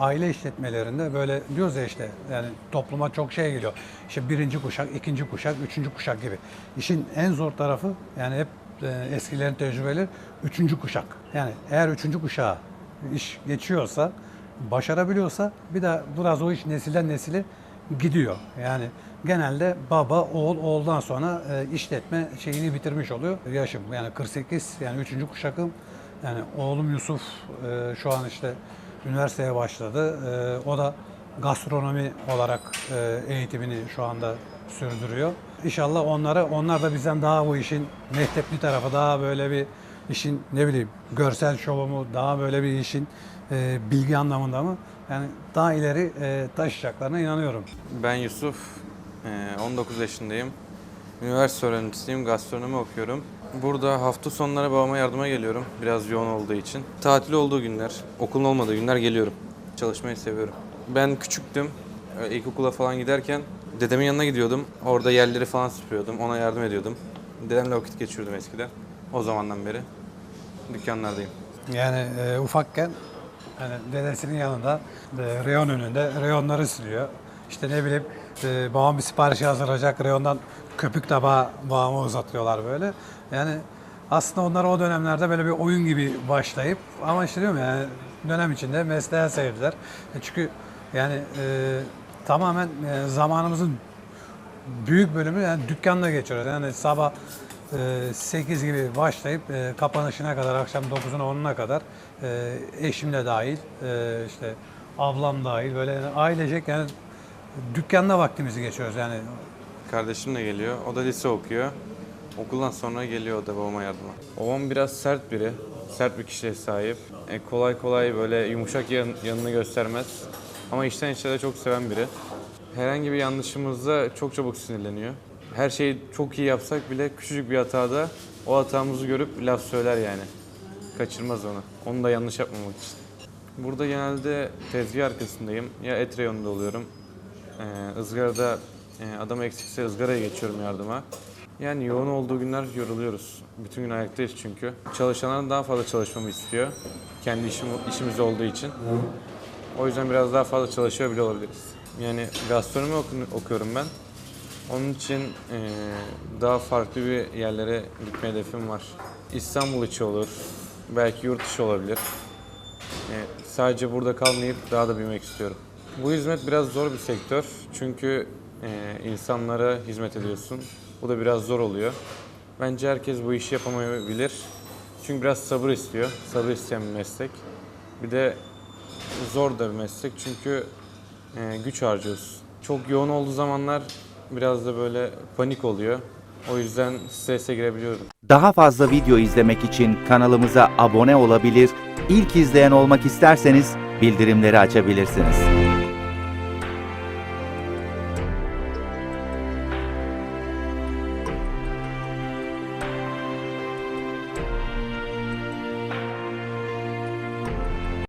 aile işletmelerinde böyle diyoruz ya işte yani topluma çok şey geliyor. İşte birinci kuşak, ikinci kuşak, üçüncü kuşak gibi. İşin en zor tarafı yani hep e, eskilerin tecrübeleri üçüncü kuşak. Yani eğer üçüncü kuşağa iş geçiyorsa, başarabiliyorsa bir de biraz o iş nesilden nesile gidiyor. Yani genelde baba, oğul, oğuldan sonra e, işletme şeyini bitirmiş oluyor. Yaşım yani 48 yani üçüncü kuşakım. Yani oğlum Yusuf e, şu an işte üniversiteye başladı. E, o da gastronomi olarak e, eğitimini şu anda sürdürüyor. İnşallah onlara onlar da bizden daha bu işin mektepli tarafı daha böyle bir işin ne bileyim görsel şovu mu daha böyle bir işin e, bilgi anlamında mı yani daha ileri e, taşıyacaklarına inanıyorum. Ben Yusuf, eee, 19 yaşındayım. Üniversite öğrencisiyim, gastronomi okuyorum. Burada hafta sonları babama yardıma geliyorum, biraz yoğun olduğu için. Tatil olduğu günler, okulun olmadığı günler geliyorum. Çalışmayı seviyorum. Ben küçüktüm, e, ilkokula falan giderken dedemin yanına gidiyordum. Orada yerleri falan süpürüyordum, ona yardım ediyordum. Dedemle vakit geçiriyordum eskiden. O zamandan beri dükkanlardayım. Yani e, ufakken hani dedesinin yanında e, reyon önünde reyonları siliyor. İşte ne bileyim e, babam bir sipariş hazırlayacak reyondan köpük tabağı babama uzatıyorlar böyle. Yani aslında onlar o dönemlerde böyle bir oyun gibi başlayıp ama işte diyorum ya, yani dönem içinde mesleğe sevdiler. E, çünkü yani e, tamamen e, zamanımızın büyük bölümü yani dükkanla geçiyoruz. Yani sabah e, 8 gibi başlayıp e, kapanışına kadar, akşam 9'una 10'una kadar e, eşimle dahil, e, işte ablam dahil böyle yani ailecek yani dükkanda vaktimizi geçiyoruz yani. Kardeşim de geliyor. O da lise okuyor. Okuldan sonra geliyor o da babama yardıma. Babam biraz sert biri. Sert bir kişiliğe sahip. E, kolay kolay böyle yumuşak yan, yanını göstermez. Ama içten içe de çok seven biri. Herhangi bir yanlışımızda çok çabuk sinirleniyor. Her şeyi çok iyi yapsak bile küçücük bir hatada o hatamızı görüp laf söyler yani. Kaçırmaz onu. Onu da yanlış yapmamak için. Burada genelde tezgah arkasındayım. Ya et reyonunda oluyorum ee, ızgarada e, adam eksikse ızgaraya geçiyorum yardıma. Yani yoğun olduğu günler yoruluyoruz. Bütün gün ayaktayız çünkü. Çalışanlar daha fazla çalışmamı istiyor. Kendi işim, işimiz olduğu için. O yüzden biraz daha fazla çalışıyor bile olabiliriz. Yani gastronomi oku- okuyorum ben. Onun için e, daha farklı bir yerlere gitme hedefim var. İstanbul içi olur, belki yurt dışı olabilir. E, sadece burada kalmayıp daha da büyümek istiyorum. Bu hizmet biraz zor bir sektör çünkü e, insanlara hizmet ediyorsun. Bu da biraz zor oluyor. Bence herkes bu işi yapamayabilir. Çünkü biraz sabır istiyor. Sabır isteyen bir meslek. Bir de zor da bir meslek çünkü e, güç harcıyorsun. Çok yoğun olduğu zamanlar biraz da böyle panik oluyor. O yüzden strese girebiliyorum. Daha fazla video izlemek için kanalımıza abone olabilir, ilk izleyen olmak isterseniz bildirimleri açabilirsiniz.